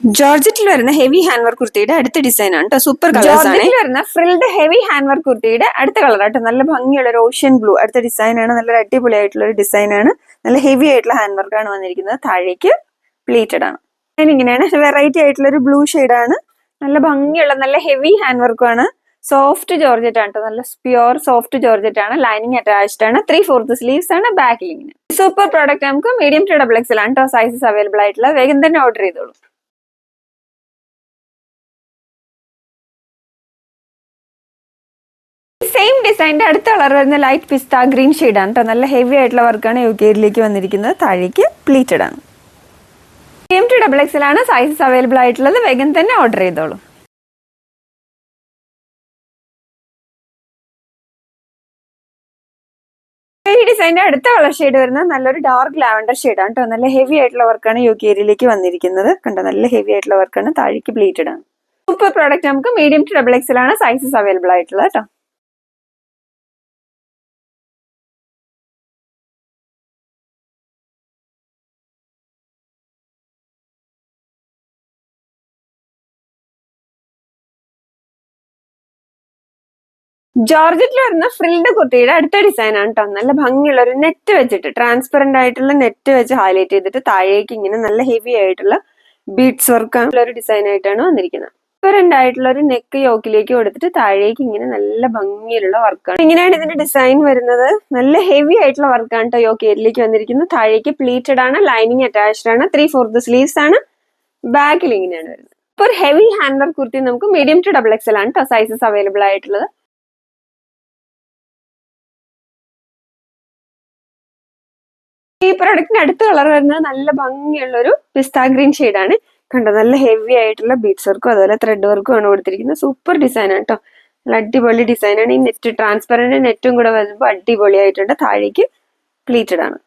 ജോർജറ്റിൽ വരുന്ന heavy hand work കുർത്തിയുടെ അടുത്ത ഡിസൈൻ ആണ് സൂപ്പർ ആണ്. ജോർജറ്റിൽ വരുന്ന ഫ്രിൽഡ് ഹെവി ഹാൻഡ് വർക്ക് കുർത്തിയുടെ അടുത്ത കളർ ആട്ടോ നല്ല ഭംഗിയുള്ള ഒരു ഓഷ്യൻ ബ്ലൂ അടുത്ത ഡിസൈൻ ആണ്. നല്ല അടിപൊളിയായിട്ടുള്ള ഒരു ഡിസൈൻ ആണ്. നല്ല ഹെവി ആയിട്ടുള്ള ഹാൻഡ് വർക്ക് ആണ് വന്നിരിക്കുന്നത്. താഴേക്ക് പ്ലീറ്റഡ് ആണ്. ഇങ്ങനെയാണ്. വെറൈറ്റി ആയിട്ടുള്ള ഒരു ബ്ലൂ ആണ്. നല്ല ഭംഗിയുള്ള നല്ല ഹെവി ഹാൻഡ് വർക്കുമാണ് സോഫ്റ്റ് ജോർജറ്റ് ആണ്. നല്ല പ്യുവർ സോഫ്റ്റ് ജോർജറ്റ് ആണ്. ലൈനിങ് അറ്റാച്ച്ഡ് ആണ്. ത്രീ ഫോർത്ത് സ്ലീവ്സ് ആണ്. ബാക്കിൽ ഇങ്ങനെ. സൂപ്പർ പ്രോഡക്റ്റ് നമുക്ക് മീഡിയം ടു ഡബിൾ എക്സൽ ആണ് സൈസസ് അവൈലബിൾ ആയിട്ടുള്ള വേഗം തന്നെ ഓർഡർ ചെയ്തോളൂ. സെയിം ഡിസൈന്റെ അടുത്ത കളർ വരുന്ന ലൈറ്റ് പിസ്ത ഗ്രീൻ ഷെയ്ഡ് ആണ് കേട്ടോ നല്ല ഹെവി ആയിട്ടുള്ള വർക്കാണ് യു കെയിലേക്ക് വന്നിരിക്കുന്നത്. താഴേക്ക് പ്ലീറ്റഡ് ആണ്. എം ടു ഡബിൾ എക്സ് ആണ്. സൈസസ് അവൈലബിൾ ആയിട്ടുള്ളത്. വേഗം തന്നെ ഓർഡർ ചെയ്തോളൂ. ഈ ഡിസൈനിന്റെ അടുത്ത കളർ ഷെയ്ഡ് വരുന്നത് നല്ലൊരു ഡാർക്ക് ലാവൻഡർ ഷെയ്ഡ് ആണ് കേട്ടോ നല്ല ഹെവി ആയിട്ടുള്ള വർക്കാണ് യു കെ ഏരിയയിലേക്ക് വന്നിരിക്കുന്നത്. കണ്ടോ? നല്ല ഹെവി ആയിട്ടുള്ള വർക്കാണ് താഴേക്ക് പ്ലീറ്റഡ് ആണ്. സൂപ്പർ പ്രോഡക്റ്റ് നമുക്ക് മീഡിയം ടു ഡബിൾ എക്സ് ആണ്. സൈസസ് അവൈലബിൾ ആയിട്ടുള്ളത് കേട്ടോ ജോർജറ്റിൽ വരുന്ന ഫ്രിൽഡ് കുർത്തിയുടെ അടുത്ത ഡിസൈൻ ആണ് കേട്ടോ നല്ല ഭംഗിയുള്ള ഒരു നെറ്റ് വെച്ചിട്ട് ട്രാൻസ്പെറന്റ് ആയിട്ടുള്ള നെറ്റ് വെച്ച് ഹൈലൈറ്റ് ചെയ്തിട്ട് താഴേക്ക് ഇങ്ങനെ നല്ല ഹെവി ആയിട്ടുള്ള ബീഡ്സ് വർക്ക് ഉള്ള ഒരു ഡിസൈൻ ആയിട്ടാണ് വന്നിരിക്കുന്നത്. ട്രാൻസ്പെറന്റ് ആയിട്ടുള്ള ഒരു നെക്ക് യോക്കിലേക്ക് കൊടുത്തിട്ട് താഴേക്ക് ഇങ്ങനെ നല്ല ഭംഗിയിലുള്ള വർക്കാണ് ഇങ്ങനെയാണ് ഇതിന്റെ ഡിസൈൻ വരുന്നത്. നല്ല ഹെവി ആയിട്ടുള്ള വർക്കാണ് കേട്ടോ യോക്ക് വന്നിരിക്കുന്നത്. താഴേക്ക് പ്ലീറ്റഡ് ആണ് ലൈനിങ് അറ്റാച്ച്ഡ് ആണ് ത്രീ ഫോർത്ത് സ്ലീവ്സ് ആണ് ബാക്കിൽ ഇങ്ങനെയാണ് വരുന്നത്. ഇപ്പൊ ഹെവി ഹാൻഡ് വർക്ക് കുർത്തി നമുക്ക് മീഡിയം ടു ഡബിൾ എക്സൽ ആണ് കേട്ടോ സൈസസ് അവൈലബിൾ ആയിട്ടുള്ളത്. ഈ പ്രൊഡക്റ്റിന് അടുത്ത കളർ വരുന്നത് നല്ല ഭംഗിയുള്ള ഒരു പിസ്താ ഗ്രീൻ ആണ്. കണ്ടോ നല്ല ഹെവി ആയിട്ടുള്ള ബീഡ്സ് വർക്കും അതുപോലെ ത്രെഡ് വർക്കും ആണ് കൊടുത്തിരിക്കുന്നത്. സൂപ്പർ ഡിസൈൻ ആണ് കേട്ടോ നല്ല അടിപൊളി ഡിസൈനാണ് ഈ നെറ്റ് ട്രാൻസ്പെറന്റ് നെറ്റും കൂടെ വരുമ്പോൾ അടിപൊളിയായിട്ടുണ്ട്. താഴേക്ക് പ്ലീറ്റഡ് ആണ്.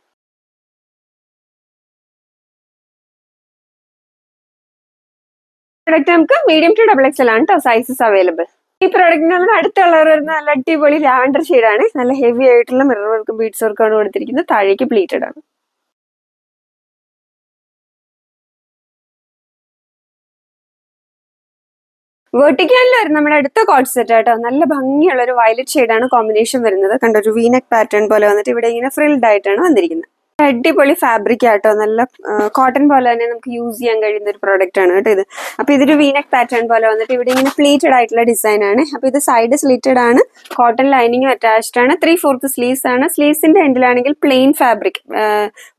പ്രൊഡക്റ്റ് നമുക്ക് മീഡിയം ടു ഡബിൾ എക്സൽ ആണ് കേട്ടോ സൈസസ് അവൈലബിൾ ഈ പ്രോഡക്റ്റ് നമ്മുടെ അടുത്ത വരുന്ന നല്ല അടിപൊളി ലാവൻഡർ ഷെയ്ഡാണ്. നല്ല ഹെവി ആയിട്ടുള്ള മിറർ വർക്കും ബീഡ്സ് വർക്കും ആണ് കൊടുത്തിരിക്കുന്നത്. താഴേക്ക് പ്ലീറ്റഡ് ആണ്. വെർട്ടിക്കലിൽ വരുന്ന നമ്മുടെ അടുത്ത കോട്ട് സെറ്റ് ആട്ടോ. നല്ല ഭംഗിയുള്ള ഒരു വയലറ്റ് ഷെയ്ഡാണ് കോമ്പിനേഷൻ വരുന്നത്. കണ്ടൊരു വീനക് പാറ്റേൺ പോലെ വന്നിട്ട് ഇവിടെ ഇങ്ങനെ ഫ്രിൽഡ് ആയിട്ടാണ് വന്നിരിക്കുന്നത്. അടിപൊളി ഫാബ്രിക് ആട്ടോ. നല്ല കോട്ടൺ പോലെ തന്നെ നമുക്ക് യൂസ് ചെയ്യാൻ കഴിയുന്ന ഒരു പ്രോഡക്റ്റ് ആണ് കേട്ടോ ഇത്. അപ്പൊ ഇതൊരു വീനക് പാറ്റേൺ പോലെ വന്നിട്ട് ഇവിടെ ഇങ്ങനെ പ്ലീറ്റഡ് ആയിട്ടുള്ള ഡിസൈൻ ആണ്. അപ്പൊ ഇത് സൈഡ് സ്ലിറ്റഡ് ആണ് കോട്ടൺ ലൈനിങ് അറ്റാച്ച്ഡ് ആണ് ത്രീ ഫോർത്ത് സ്ലീവ്സ് ആണ്. സ്ലീവ്സിന്റെ എൻഡിലാണെങ്കിൽ പ്ലെയിൻ ഫാബ്രിക്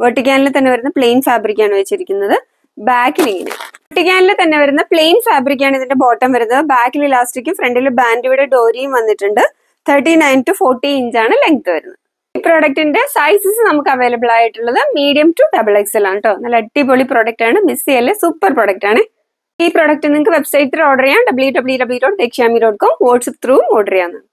വെർട്ടിക്കാനിൽ തന്നെ വരുന്ന പ്ലെയിൻ ഫാബ്രിക് ആണ് വെച്ചിരിക്കുന്നത്. ബാക്കിൽ ഇങ്ങനെ. വെർട്ടിക്കാനിൽ തന്നെ വരുന്ന പ്ലെയിൻ ഫാബ്രിക് ആണ് ഇതിന്റെ ബോട്ടം വരുന്നത്. ബാക്കിൽ ഇലാസ്റ്റിക്കും ഫ്രണ്ടിൽ ബാൻഡിയുടെ ഡോരിയും വന്നിട്ടുണ്ട്. തേർട്ടി നയൻ ടു ഫോർട്ടി ഇഞ്ചാണ് ലെങ്ത് വരുന്നത്. പ്രോഡക്റ്റിന്റെ സൈസസ് നമുക്ക് അവൈലബിൾ ആയിട്ടുള്ളത് മീഡിയം ടു ഡബിൾ എക്സൽ ആണ് കേട്ടോ നല്ല അടിപൊളി പ്രോഡക്റ്റ് ആണ്. മിസ് ചെയ്യല്ലേ സൂപ്പർ പ്രോഡക്റ്റ് ആണ്. ഈ പ്രോഡക്റ്റ് നിങ്ങൾക്ക് വെബ്സൈറ്റിൽ ഓർഡർ ചെയ്യാം. W W W dot Dakshyami dot com WhatsApp through order ചെയ്യാവുന്നതാണ്.